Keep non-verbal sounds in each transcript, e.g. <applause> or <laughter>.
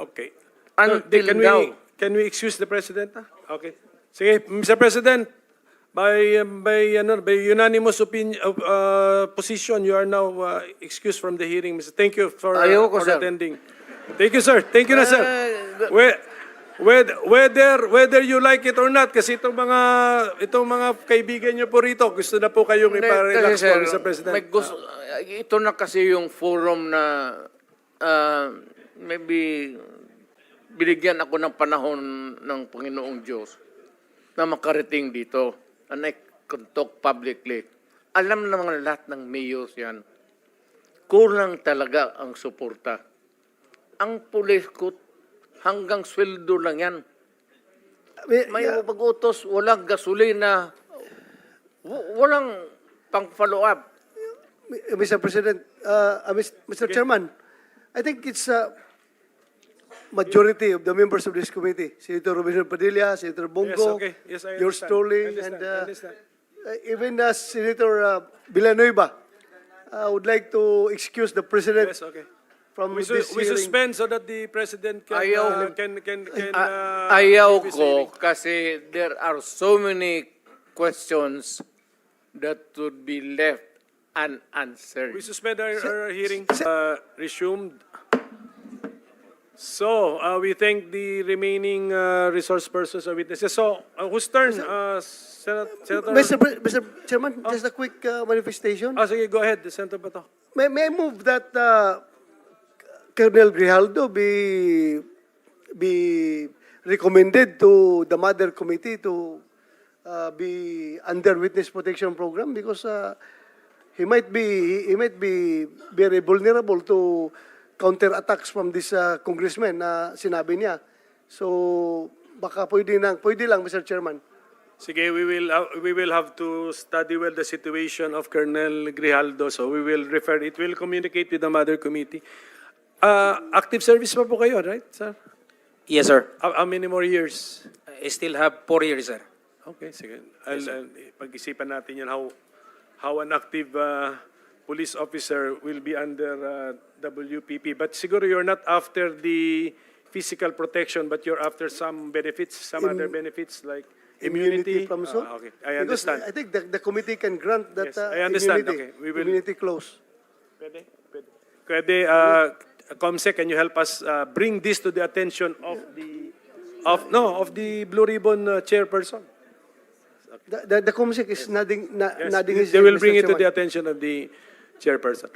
Okay. Until can we, now. Can we excuse the President? ah? Okay. Sige, Mr. President, by, um, by, ano, by unanimous opinion, uh, position, you are now uh, excused from the hearing. Mr. Thank you for, uh, Ayoko, for sir. attending. Thank you, sir. Thank you na, sir. Eh, We- Whether, whether, whether you like it or not, kasi itong mga, itong mga kaibigan niyo po rito, gusto na po kayong Hindi, iparelax po, Mr. President. May gusto, ito na kasi yung forum na ah, maybe binigyan ako ng panahon ng Panginoong Diyos na makarating dito. And I can talk publicly. Alam naman lahat ng mayors yan. Kulang talaga ang suporta. Ang pulis ko, hanggang sweldo lang yan. May- yeah, pag-utos, walang gasolina, walang pang-follow up. Mr. President, uh, uh, Mr. Chairman, I think it's a majority of the members of this committee. Senator Robinson Padilla, Senator Bongo, okay. Yes, I yours truly, and uh, uh, even uh, Senator uh, Villanueva. I would like to excuse the President Yes, okay. from We, su- this we hearing. suspend so that the President can, Ayaw. uh, can, can, can, uh, ayaw ko kasi there are so many questions that would be left unanswered. We suspend our, our hearing, uh, resumed. So, uh, we thank the remaining uh, resource persons or witnesses. So, uh, whose turn? Uh, Senat- Senator? Mr. Pre- Mr. Chairman, just a quick uh, manifestation. Ah, sige, go ahead, Senator Bato. May, may I move that uh, Colonel Grijaldo be be recommended to the mother committee to uh, be under witness protection program because uh, he might be he might be very vulnerable to counter attacks from this uh, congressman na sinabi niya. So baka pwede lang pwede lang Mr. Chairman. Sige, we will, uh, we will have to study well the situation of Colonel Grijaldo. So, we will refer, it will communicate with the mother committee. Uh, active service pa po kayo, right, sir? Yes, sir. How, how many more years? I still have four years, sir. Okay, sige. I'll, I'll- pag-isipan natin yan how, how an active uh, police officer will be under uh, WPP. But siguro you're not after the physical protection, but you're after some benefits, some other benefits like immunity? from so. Ah, okay, I Because understand. I think the, the committee can grant that Yes, uh, I understand. immunity, Okay, we will- immunity clause. Pwede? Pwede. Pwede, uh, Comsec, can you help us uh, bring this to the attention of the, of, no, of the Blue Ribbon uh, chairperson? The, the, the COMSEC is nodding, na, nodding his they head, will Mr. bring it to the attention of the chairperson.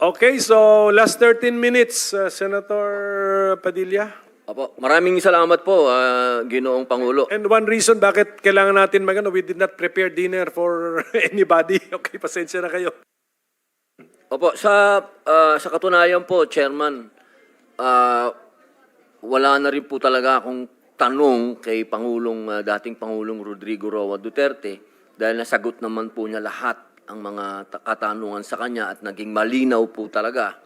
Okay, so last 13 minutes, uh, Senator Padilla. Opo, maraming salamat po, ah, Ginoong Pangulo. And one reason bakit kailangan natin magano, we did not prepare dinner for <laughs> anybody. Okay, pasensya na kayo. Opo, sa ah, sa katunayan po, Chairman, ah, wala na rin po talaga akong tanong kay Pangulong ah, dating Pangulong Rodrigo Roa Duterte dahil nasagot naman po niya lahat ang mga ta- katanungan sa kanya at naging malinaw po talaga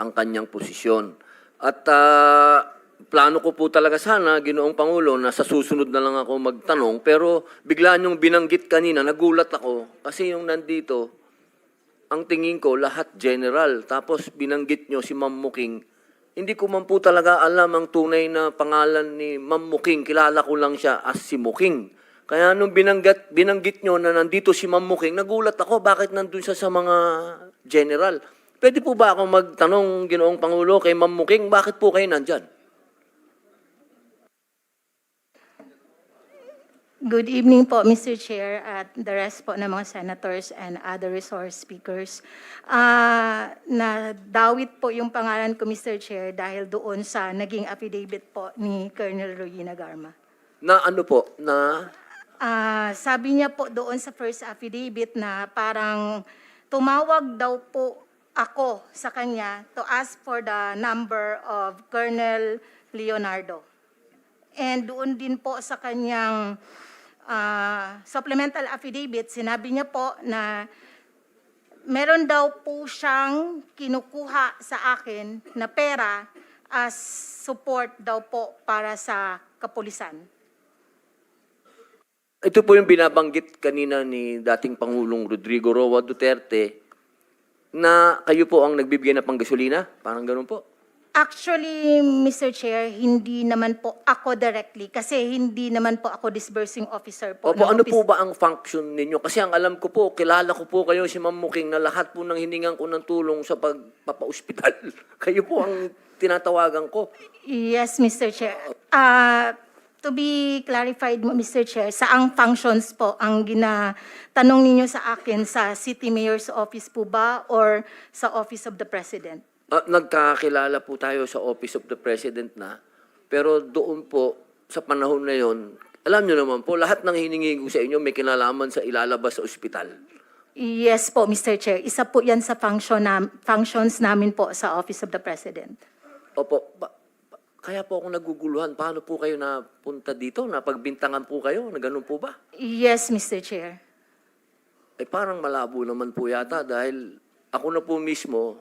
ang kanyang posisyon. At ah, plano ko po talaga sana, Ginoong Pangulo, na sa susunod na lang ako magtanong pero bigla niyong binanggit kanina, nagulat ako kasi yung nandito, ang tingin ko, lahat general. Tapos binanggit nyo si Ma'am Muking. Hindi ko man po talaga alam ang tunay na pangalan ni Ma'am Muking. Kilala ko lang siya as si Muking. Kaya nung binanggit, binanggit nyo na nandito si Ma'am Muking, nagulat ako bakit nandun siya sa mga general. Pwede po ba ako magtanong, Ginoong Pangulo, kay Ma'am Muking, bakit po kayo nandyan? Good evening po, Mr. Chair, at the rest po ng mga senators and other resource speakers. Ah, nadawit po yung pangalan ko, Mr. Chair, dahil doon sa naging affidavit po ni Colonel Royina Garma. Na ano po, na Ah, sabi niya po doon sa first affidavit na parang tumawag daw po ako sa kanya to ask for the number of Colonel Leonardo. And doon din po sa kanyang ah, supplemental affidavit, sinabi niya po na meron daw po siyang kinukuha sa akin na pera as support daw po para sa kapulisan. Ito po yung binabanggit kanina ni dating Pangulong Rodrigo Roa Duterte na kayo po ang nagbibigay na panggasolina? Parang ganun po. Actually, Mr. Chair, hindi naman po ako directly kasi hindi naman po ako disbursing officer po. Opo, ng ano office- po ba ang function ninyo? Kasi ang alam ko po, kilala ko po kayo si Ma'am Muking na lahat po ng hiningan ko ng tulong sa pagpapa-ospital. <laughs> kayo po ang tinatawagan ko. Yes, Mr. Chair. Ah, to be clarified, Mr. Chair, saang functions po ang ginatanong ninyo sa akin sa City Mayor's Office po ba or sa Office of the President? At nagkakilala po tayo sa Office of the President na, pero doon po, sa panahon na yon, alam nyo naman po, lahat ng hiningi ko sa inyo may kinalaman sa ilalabas sa ospital. Yes po, Mr. Chair. Isa po yan sa function nam- functions namin po sa Office of the President. Opo, ba- kaya po ako naguguluhan. Paano po kayo napunta dito? Napagbintangan po kayo? Na ganun po ba? Yes, Mr. Chair. Eh parang malabo naman po yata dahil ako na po mismo,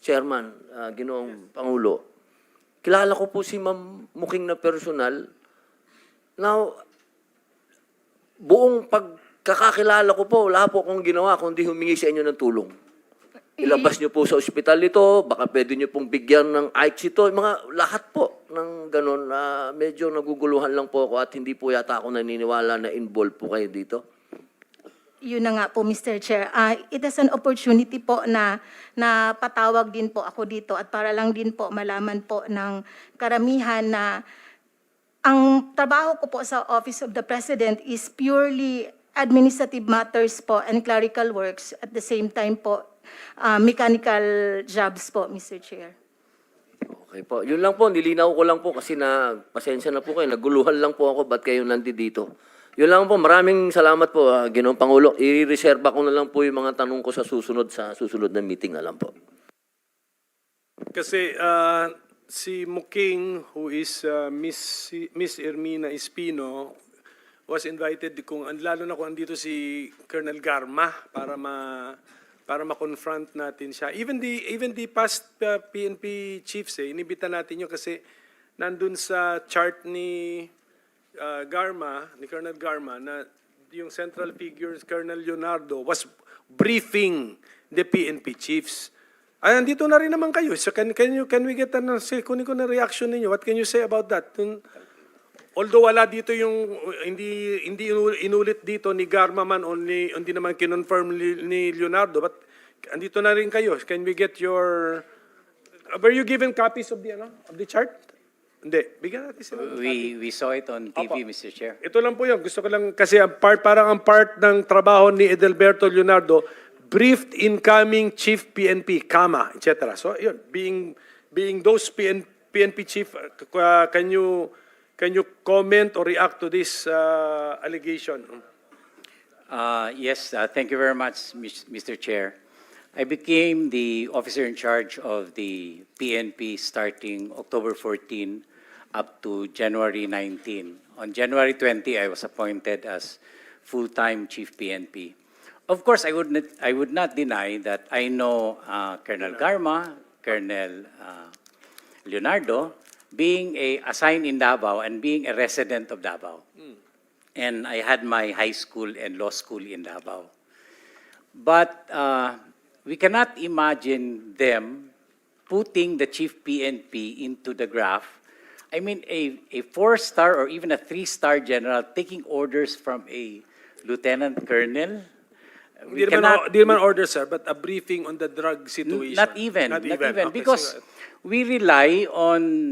Chairman, ah, Ginoong Pangulo, kilala ko po si Ma'am Muking na personal. Now, buong pagkakakilala ko po, wala po akong ginawa kundi humingi sa inyo ng tulong. Ilabas niyo po sa ospital ito, baka pwede niyo pong bigyan ng ICE ito, mga lahat po ng ganun. na medyo naguguluhan lang po ako at hindi po yata ako naniniwala na involved po kayo dito. Yun na nga po, Mr. Chair. Ah, it is an opportunity po na, na patawag din po ako dito at para lang din po malaman po ng karamihan na ang trabaho ko po sa Office of the President is purely administrative matters po and clerical works. At the same time po, ah, mechanical jobs po, Mr. Chair. Okay po. Yun lang po, nilinaw ko lang po kasi na pasensya na po kayo. Naguluhan lang po ako ba't kayo nandito. Yun lang po. Maraming salamat po, uh, Ginoong Pangulo. I-reserve ko na lang po yung mga tanong ko sa susunod sa susunod na meeting na lang po. Kasi ah, si Muking, who is ah, Miss, Miss Ermina Espino, was invited kung lalo na kung andito si Colonel Garma para ma para ma-confront natin siya. Even the even the past ah, PNP chiefs eh inibita natin yun kasi nandun sa chart ni ah, Garma, ni Colonel Garma na yung central figures Colonel Leonardo was briefing the PNP chiefs. Ay, andito na rin naman kayo. So can, can, you, can we get ano, say, kunin ko na reaction ninyo. What can you say about that? Kung- although wala dito yung, hindi, hindi inu- inulit dito ni Garma man o ni, hindi naman kinonfirm ni, Leonardo, but andito na rin kayo. Can we get your, were you given copies of the, ano, of the chart? Hindi. Bigyan natin sila. We, we saw it on TV, Opo. Mr. Chair. Ito lang po yun. Gusto ko lang, kasi ang part, parang ang part ng trabaho ni Edelberto Leonardo, briefed incoming chief PNP, kama, etc. So, yun, being, being those PN, PNP chief, uh, uh, can you, can you comment or react to this uh, allegation? Uh, Yes, uh, thank you very much, Mr. Chair. I became the officer in charge of the PNP starting October 14 up to January 19. On January 20, I was appointed as full-time chief PNP. Of course, I would not, I would not deny that I know uh, Colonel Garma, Colonel uh, Leonardo, being a assigned in Davao and being a resident of Davao. And I had my high school and law school in Davao. But uh, we cannot imagine them putting the chief PNP into the graph. I mean, a, a four-star or even a three-star general taking orders from a lieutenant colonel. We Hindi naman, cannot- naman order, sir, but a briefing on the drug situation. Not even, not even, Okay, because sige. we rely on